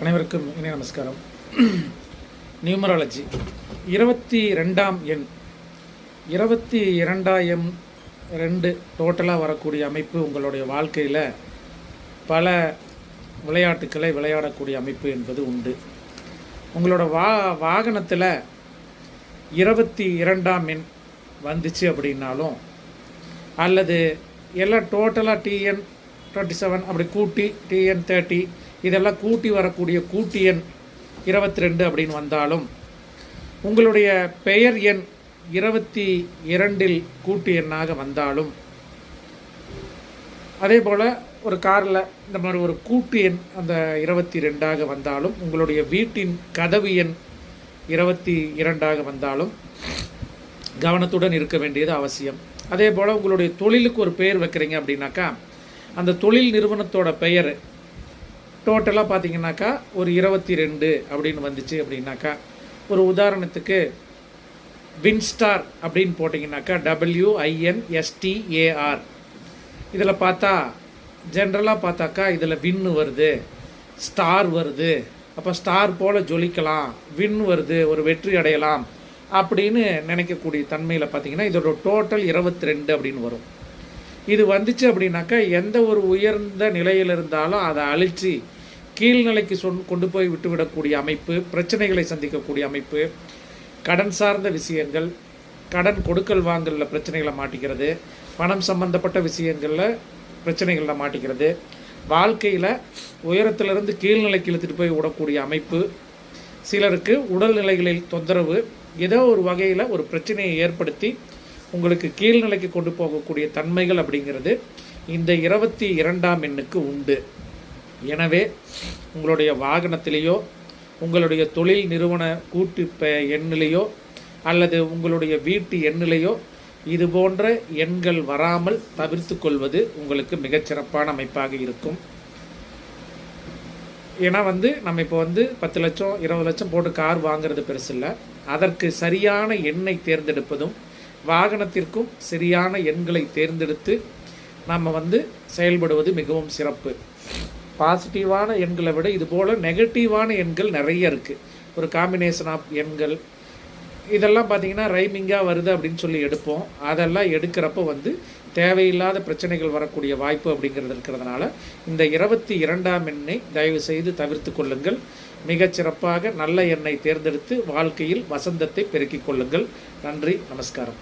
அனைவருக்கும் இணைய நமஸ்காரம். நியூமராலஜி. இருபத்தி ரெண்டாம் எண். இருபத்தி இரண்டாயிரம் ரெண்டு டோட்டலாக வரக்கூடிய அமைப்பு உங்களுடைய வாழ்க்கையில் பல விளையாட்டுக்களை விளையாடக்கூடிய அமைப்பு என்பது உண்டு. உங்களோட வா வாகனத்தில் இருபத்தி இரண்டாம் எண் வந்துச்சு அப்படின்னாலும் அல்லது எல்லாம் டோட்டலாக டிஎன் டுவெண்ட்டி செவன் அப்படி கூட்டி டிஎன் தேர்ட்டி இதெல்லாம் கூட்டி வரக்கூடிய கூட்டி எண் இருபத்தி ரெண்டு அப்படின்னு வந்தாலும் உங்களுடைய பெயர் எண் இருபத்தி இரண்டில் கூட்டு எண்ணாக வந்தாலும் அதே போல் ஒரு காரில் இந்த மாதிரி ஒரு கூட்டு எண் அந்த இருபத்தி ரெண்டாக வந்தாலும் உங்களுடைய வீட்டின் கதவு எண் இருபத்தி இரண்டாக வந்தாலும் கவனத்துடன் இருக்க வேண்டியது அவசியம். அதே போல் உங்களுடைய தொழிலுக்கு ஒரு பெயர் வைக்கிறீங்க அப்படின்னாக்கா அந்த தொழில் நிறுவனத்தோட பெயர் டோட்டலாக பார்த்தீங்கன்னாக்கா ஒரு இருபத்தி ரெண்டு அப்படின்னு வந்துச்சு அப்படின்னாக்கா. ஒரு உதாரணத்துக்கு வின்ஸ்டார் அப்படின்னு போட்டிங்கனாக்கா டபிள்யூஐஎன்எஸ்டிஏஆர் இதில் பார்த்தா ஜென்ரலாக பார்த்தாக்கா இதில் வின்னு வருது ஸ்டார் வருது. அப்போ ஸ்டார் போல் ஜொலிக்கலாம் வின் வருது ஒரு வெற்றி அடையலாம் அப்படின்னு நினைக்கக்கூடிய தன்மையில் பார்த்தீங்கன்னா இதோட டோட்டல் இருபத்தி ரெண்டு அப்படின்னு வரும். இது வந்துச்சு அப்படின்னாக்கா எந்த ஒரு உயர்ந்த நிலையில் இருந்தாலும் அதை அழித்து கீழ்நிலைக்கு சொன் கொண்டு போய் விட்டுவிடக்கூடிய அமைப்பு பிரச்சனைகளை சந்திக்கக்கூடிய அமைப்பு கடன் சார்ந்த விஷயங்கள் கடன் கொடுக்கல் வாங்கலில் பிரச்சனைகளை மாட்டிக்கிறது பணம் சம்பந்தப்பட்ட விஷயங்களில் பிரச்சனைகளில் மாட்டிக்கிறது வாழ்க்கையில் உயரத்திலிருந்து கீழ்நிலைக்கு இழுத்துட்டு போய் விடக்கூடிய அமைப்பு சிலருக்கு உடல்நிலைகளில் தொந்தரவு ஏதோ ஒரு வகையில் ஒரு பிரச்சனையை ஏற்படுத்தி உங்களுக்கு கீழ்நிலைக்கு கொண்டு போகக்கூடிய தன்மைகள் அப்படிங்கிறது இந்த இருபத்தி இரண்டாம் எண்ணுக்கு உண்டு. எனவே உங்களுடைய வாகனத்திலேயோ உங்களுடைய தொழில் நிறுவன கூட்டு எண்ணிலேயோ அல்லது உங்களுடைய வீட்டு எண்ணிலேயோ இது போன்ற எண்கள் வராமல் தவிர்த்து கொள்வது உங்களுக்கு மிகச்சிறப்பான அமைப்பாக இருக்கும். ஏன்னா வந்து நம்ம இப்போ வந்து பத்து லட்சம் இருபது லட்சம் போட்டு கார் வாங்குறது பெருசு இல்லை. அதற்கு சரியான எண்ணை தேர்ந்தெடுப்பதும் வாகனத்திற்கும் சரியான எண்களை தேர்ந்தெடுத்து நம்ம வந்து செயல்படுவது மிகவும் சிறப்பு. பாசிட்டிவான எண்களை விட இது போல் நெகட்டிவான எண்கள் நிறைய இருக்குது ஒரு காம்பினேஷன் ஆஃப் எண்கள். இதெல்லாம் பார்த்திங்கன்னா ரைமிங்காக வருது அப்படின்னு சொல்லி எடுப்போம். அதெல்லாம் எடுக்கிறப்போ வந்து தேவையில்லாத பிரச்சனைகள் வரக்கூடிய வாய்ப்பு அப்படிங்கிறது இருக்கிறதுனால இந்த இருபத்தி இரண்டாம் எண்ணை தயவு செய்து தவிர்த்து கொள்ளுங்கள். மிகச்சிறப்பாக நல்ல எண்ணை தேர்ந்தெடுத்து வாழ்க்கையில் வசந்தத்தை பெருக்கிக் கொள்ளுங்கள். நன்றி நமஸ்காரம்.